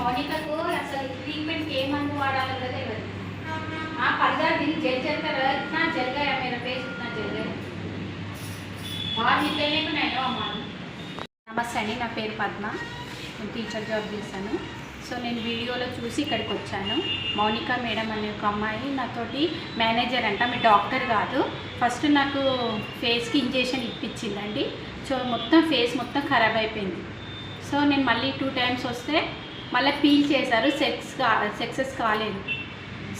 మౌనికకు అసలు ట్రీట్మెంట్కి ఏ మందు వాడాలో కూడా తెలియదు. ఆ పరదా దీన్ని జడ్జ్ చేస్తారా నా జరిగాయా మీరు పేరు నా జరిగాయా. వాళ్ళు తెలియకున్నాయో అమ్మా నమస్తే అండి నా పేరు పద్మ. నేను టీచర్ జాబ్ చేశాను. సో నేను వీడియోలో చూసి ఇక్కడికి వచ్చాను. మౌనిక మేడం అనే ఒక అమ్మాయి నాతోటి మేనేజర్ అంట మీ డాక్టర్ కాదు. ఫస్ట్ నాకు ఫేస్కి ఇంజెక్షన్ ఇప్పించిందండి. సో మొత్తం ఫేస్ మొత్తం ఖరాబ్ అయిపోయింది. సో నేను మళ్ళీ టూ టైమ్స్ వస్తే మళ్ళీ పీల్ చేశారు సెక్స్ కా సక్సెస్ కాలేదు.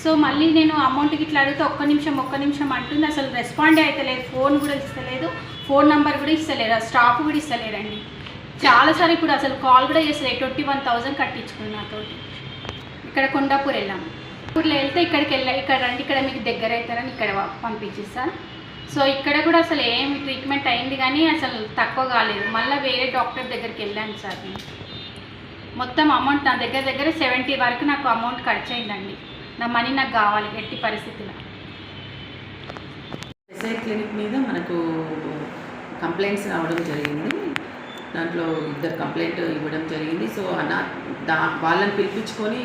సో మళ్ళీ నేను అమౌంట్కి ఇట్లా అడిగితే ఒక్క నిమిషం ఒక్క నిమిషం అంటుంది. అసలు రెస్పాండే అవుతలేదు ఫోన్ కూడా ఇస్తలేదు. ఫోన్ నెంబర్ కూడా ఇస్తలేరు స్టాఫ్ కూడా ఇస్తలేరండి చాలాసార్లు ఇప్పుడు అసలు కాల్ కూడా చేస్తలేదు. ట్వంటీ వన్ థౌజండ్ కట్టించుకుంది నాతో ఇక్కడ కొండాపూర్ వెళ్ళాము ఇప్పుడు వెళ్తే ఇక్కడికి వెళ్ళా ఇక్కడ రండి ఇక్కడ మీకు దగ్గర అవుతారని ఇక్కడ పంపించేస్తాను సో ఇక్కడ కూడా అసలు ఏమి ట్రీట్మెంట్ అయింది కానీ అసలు తక్కువ కాలేదు. మళ్ళీ వేరే డాక్టర్ దగ్గరికి వెళ్ళాను సార్ నేను. మొత్తం అమౌంట్ నా దగ్గర దగ్గర సెవెంటీ వరకు నాకు అమౌంట్ ఖర్చు అయిందండి నా మనీ నాకు కావాలి ఎట్టి పరిస్థితిలో ఎస్ఐ క్లినిక్ మీద మనకు కంప్లైంట్స్ రావడం జరిగింది. దాంట్లో ఇద్దరు కంప్లైంట్ ఇవ్వడం జరిగింది. సో అన్న దా వాళ్ళని పిలిపించుకొని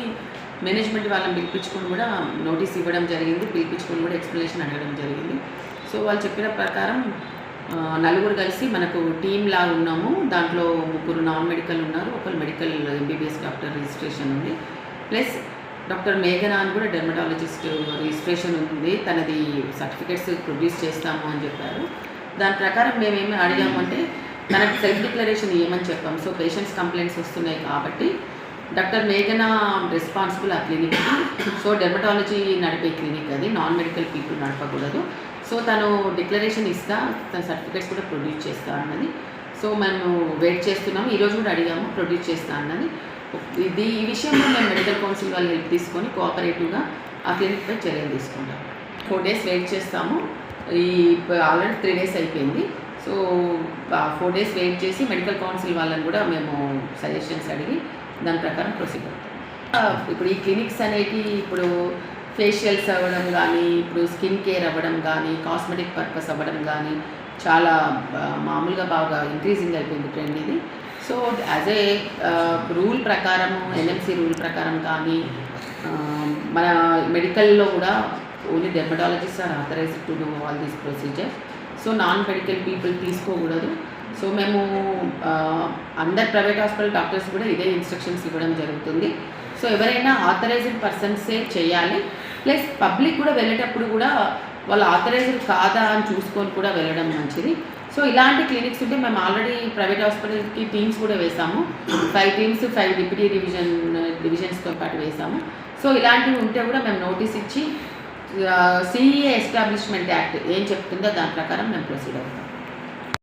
మేనేజ్మెంట్ వాళ్ళని పిలిపించుకొని కూడా నోటీస్ ఇవ్వడం జరిగింది. పిలిపించుకొని కూడా ఎక్స్ప్లెనేషన్ అడగడం జరిగింది. సో వాళ్ళు చెప్పిన ప్రకారం నలుగురు కలిసి మనకు టీంలా లాగా ఉన్నాము. దాంట్లో ముగ్గురు నాన్ మెడికల్ ఉన్నారు. ఒకరు మెడికల్ ఎంబీబీఎస్ డాక్టర్ రిజిస్ట్రేషన్ ఉంది. ప్లస్ డాక్టర్ మేఘనా అని కూడా డెర్మటాలజిస్ట్ రిజిస్ట్రేషన్ ఉంది. తనది సర్టిఫికేట్స్ ప్రొడ్యూస్ చేస్తాము అని చెప్పారు. దాని ప్రకారం మేమేమి అడిగామంటే తనకు సెల్ఫ్ డిక్లరేషన్ ఇవ్వమని చెప్పాం. సో పేషెంట్స్ కంప్లైంట్స్ వస్తున్నాయి కాబట్టి డాక్టర్ మేఘనా రెస్పాన్సిబుల్ ఆ క్లినిక్కి సో డెర్మటాలజీ నడిపే క్లినిక్ అది. నాన్ మెడికల్ పీపుల్ నడపకూడదు. సో తను డిక్లరేషన్ ఇస్తా తన సర్టిఫికేట్స్ కూడా ప్రొడ్యూస్ చేస్తా అన్నది. సో మేము వెయిట్ చేస్తున్నాము. ఈరోజు కూడా అడిగాము ప్రొడ్యూస్ చేస్తా అన్నది. ఇది ఈ విషయంలో మేము మెడికల్ కౌన్సిల్ వాళ్ళు హెల్ప్ తీసుకొని కోఆపరేటివ్గా ఆ క్లినిక్పై చర్యలు తీసుకుంటాం. ఫోర్ డేస్ వెయిట్ చేస్తాము. ఈ ఆల్రెడీ త్రీ డేస్ అయిపోయింది. సో ఫోర్ డేస్ వెయిట్ చేసి మెడికల్ కౌన్సిల్ వాళ్ళని కూడా మేము సజెషన్స్ అడిగి దాని ప్రకారం ప్రొసీడ్ అవుతాం. ఇప్పుడు ఈ క్లినిక్స్ అనేవి ఇప్పుడు ఫేషియల్స్ అవ్వడం కానీ ఇప్పుడు స్కిన్ కేర్ అవ్వడం కానీ కాస్మెటిక్ పర్పస్ అవ్వడం కానీ చాలా మామూలుగా బాగా ఇంక్రీజింగ్ అయిపోయింది ట్రెండ్ ఇది. సో యాజ్ ఏ రూల్ ప్రకారం ఎన్ఎంసి రూల్ ప్రకారం కానీ మన మెడికల్లో కూడా only dermatologist are authorised to do all these procedure. So non medical people తీసుకోకూడదు. సో మేము అందరు ప్రైవేట్ హాస్పిటల్ డాక్టర్స్ కూడా ఇదే ఇన్స్ట్రక్షన్స్ ఇవ్వడం జరుగుతుంది. సో ఎవరైనా ఆథరైజ్డ్ పర్సన్సే చేయాలి. ప్లస్ పబ్లిక్ కూడా వెళ్ళేటప్పుడు కూడా వాళ్ళు ఆథరైజ్డ్ కాదా అని చూసుకొని కూడా వెళ్ళడం మంచిది. సో ఇలాంటి క్లినిక్స్ ఉంటే మేము ఆల్రెడీ ప్రైవేట్ హాస్పిటల్కి టీమ్స్ కూడా వేసాము. Five teams five deputy division డివిజన్స్తో పాటు వేసాము. సో ఇలాంటివి ఉంటే కూడా మేము నోటీస్ ఇచ్చి సిఈఏ ఎస్టాబ్లిష్మెంట్ యాక్ట్ ఏం చెప్తుందో దాని ప్రకారం మేము ప్రొసీడ్ అవుతాం.